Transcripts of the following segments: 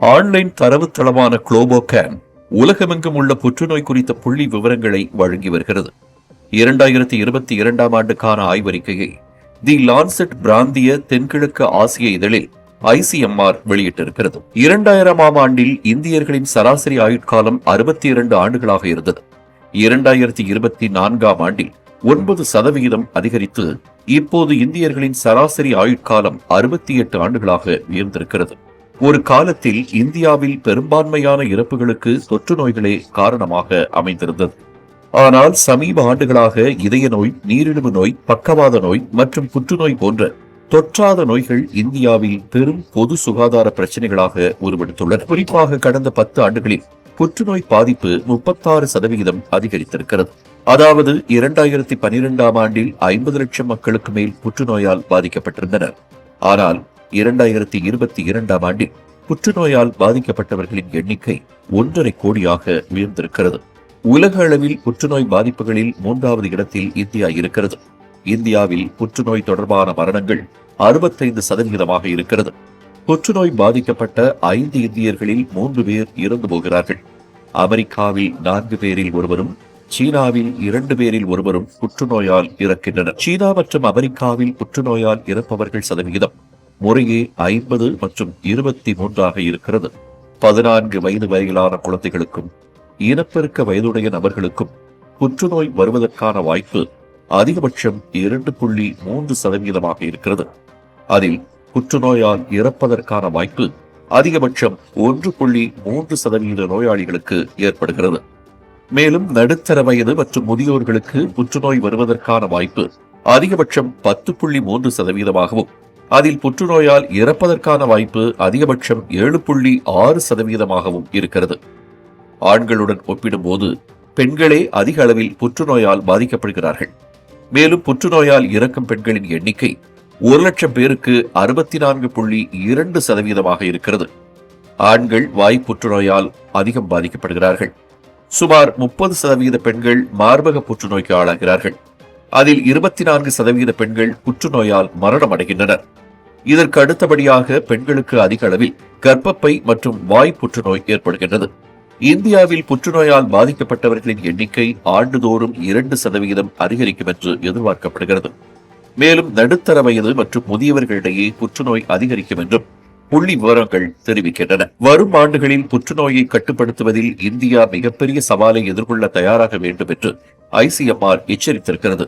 Online தரவுத்தளமான குளோபோகேன் உலகமெங்கும் உள்ள புற்றுநோய் குறித்த புள்ளி விவரங்களை வழங்கி வருகிறது. இரண்டாயிரத்தி இருபத்தி இரண்டாம் ஆண்டுக்கான ஆய்வறிக்கையை தி லான்செட் பிராந்திய தென்கிழக்கு ஆசிய இதழில் ஐசிஎம்ஆர் வெளியிட்டிருக்கிறது. இரண்டாயிரமாம் ஆண்டில் இந்தியர்களின் சராசரி ஆயுட்காலம் அறுபத்தி இரண்டு ஆண்டுகளாக இருந்தது. இரண்டாயிரத்தி இருபத்தி நான்காம் ஆண்டில் ஒன்பது சதவிகிதம் அதிகரித்து இப்போது இந்தியர்களின் சராசரி ஆயுட்காலம் அறுபத்தி எட்டு ஆண்டுகளாக உயர்ந்திருக்கிறது. ஒரு காலத்தில் இந்தியாவில் பெரும்பான்மையான இறப்புகளுக்கு தொற்று நோய்களே காரணமாக அமைந்திருந்தது. ஆனால் சமீப ஆண்டுகளாக இதய நோய் நீரிழிவு நோய் பக்கவாத நோய் மற்றும் புற்றுநோய் போன்ற தொற்றாத நோய்கள் இந்தியாவில் பெரும் பொது சுகாதார பிரச்சனைகளாக உருவெடுத்துள்ளன. குறிப்பாக கடந்த பத்து ஆண்டுகளில் புற்றுநோய் பாதிப்பு முப்பத்தாறு சதவிகிதம் அதிகரித்திருக்கிறது. அதாவது இரண்டாயிரத்தி பனிரெண்டாம் ஆண்டில் ஐம்பது லட்சம் மக்களுக்கு மேல் புற்றுநோயால் பாதிக்கப்பட்டிருந்தனர். ஆனால் இரண்டாயிரத்தி இருபத்தி இரண்டாம் ஆண்டில் புற்றுநோயால் பாதிக்கப்பட்டவர்களின் எண்ணிக்கை ஒன்றரை கோடியாக உயர்ந்திருக்கிறது. உலக அளவில் புற்றுநோய் பாதிப்புகளில் மூன்றாவது இடத்தில் இந்தியா இருக்கிறது. இந்தியாவில் புற்றுநோய் தொடர்பான மரணங்கள் அறுபத்தைந்து சதவிகிதமாக இருக்கிறது. புற்றுநோய் பாதிக்கப்பட்ட ஐந்து இந்தியர்களில் மூன்று பேர் இறந்து போகிறார்கள். அமெரிக்காவில் நான்கு பேரில் ஒருவரும் சீனாவில் இரண்டு பேரில் ஒருவரும் புற்றுநோயால் இறக்கின்றனர். சீனா மற்றும் அமெரிக்காவில் புற்றுநோயால் இறப்பவர்கள் சதவிகிதம் முறையே ஐம்பது மற்றும் இருபத்தி மூன்றாக இருக்கிறது. பதினான்கு வயது வரையிலான குழந்தைகளுக்கும் இனப்பெருக்க வயதுடைய நபர்களுக்கும் புற்றுநோய் வருவதற்கான வாய்ப்பு அதிகபட்சம் இரண்டு புள்ளி மூன்று சதவீதமாக இருக்கிறது. அதில் புற்றுநோயால் இறப்பதற்கான வாய்ப்பு அதிகபட்சம் ஒன்று புள்ளி மூன்று சதவீத நோயாளிகளுக்கு ஏற்படுகிறது. மேலும் நடுத்தர வயது மற்றும் முதியோர்களுக்கு புற்றுநோய் வருவதற்கான வாய்ப்பு அதிகபட்சம் பத்து புள்ளி மூன்று சதவீதமாகவும் அதில் புற்றுநோயால் இறப்பதற்கான வாய்ப்பு அதிகபட்சம் ஏழு புள்ளி ஆறு சதவீதமாகவும் இருக்கிறது. ஆண்களுடன் ஒப்பிடும்போது பெண்களே அதிக அளவில் புற்றுநோயால் பாதிக்கப்படுகிறார்கள். மேலும் புற்றுநோயால் இறக்கும் பெண்களின் எண்ணிக்கை ஒரு லட்சம் பேருக்கு அறுபத்தி நான்கு புள்ளி இரண்டு சதவீதமாக இருக்கிறது. ஆண்கள் வாய் புற்றுநோயால் அதிகம் பாதிக்கப்படுகிறார்கள். சுமார் முப்பது சதவீத பெண்கள் மார்பக புற்றுநோய்க்கு ஆளாகிறார்கள். அதில் இருபத்தி நான்கு சதவீத பெண்கள் புற்றுநோயால் மரணம் அடைகின்றனர் இதற்கு அடுத்தபடியாக பெண்களுக்கு அதிக அளவில் கர்ப்பப்பை மற்றும் வாய் புற்றுநோய் ஏற்படுகின்றது. இந்தியாவில் புற்றுநோயால் பாதிக்கப்பட்டவர்களின் எண்ணிக்கை ஆண்டுதோறும் இரண்டு சதவீதம் அதிகரிக்கும் என்று எதிர்பார்க்கப்படுகிறது. மேலும் நடுத்தர வயது மற்றும் முதியவர்களிடையே புற்றுநோய் அதிகரிக்கும் என்றும் புள்ளி விவரங்கள் தெரிவிக்கின்றன. வரும் ஆண்டுகளில் புற்றுநோயை கட்டுப்படுத்துவதில் இந்தியா மிகப்பெரிய சவாலை எதிர்கொள்ள தயாராக வேண்டும் என்று ஐசிஎம்ஆர் எச்சரித்திருக்கிறது.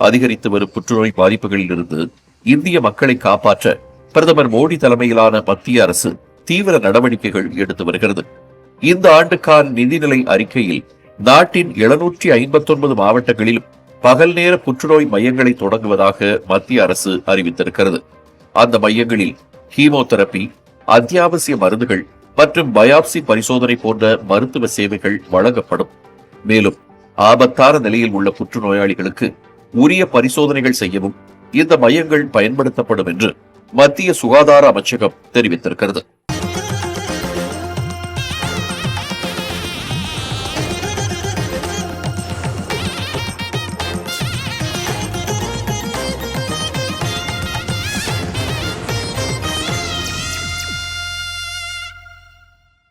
அதிகரித்து வரும் புற்றுநோய் பாதிப்புகளில் இருந்து இந்திய மக்களை காப்பாற்ற பிரதமர் மோடி தலைமையிலான மத்திய அரசு தீவிர நடவடிக்கைகள் எடுத்து வருகிறது. இந்த ஆண்டுக்கான நிதிநிலை அறிக்கையில் நாட்டின் எழுநூற்றி ஐம்பத்தி ஒன்பது மாவட்டங்களிலும் பகல் நேர புற்றுநோய் மையங்களை தொடங்குவதாக மத்திய அரசு அறிவித்திருக்கிறது. அந்த மையங்களில் கீமோதெரபி அத்தியாவசிய மருந்துகள் மற்றும் பயாப்சி பரிசோதனை போன்ற மருத்துவ சேவைகள் வழங்கப்படும். மேலும் ஆபத்தான நிலையில் உள்ள புற்றுநோயாளிகளுக்கு உரிய பரிசோதனைகள் செய்யவும் இந்த மையங்கள் பயன்படுத்தப்படும் என்று மத்திய சுகாதார அமைச்சகம் தெரிவித்திருக்கிறது.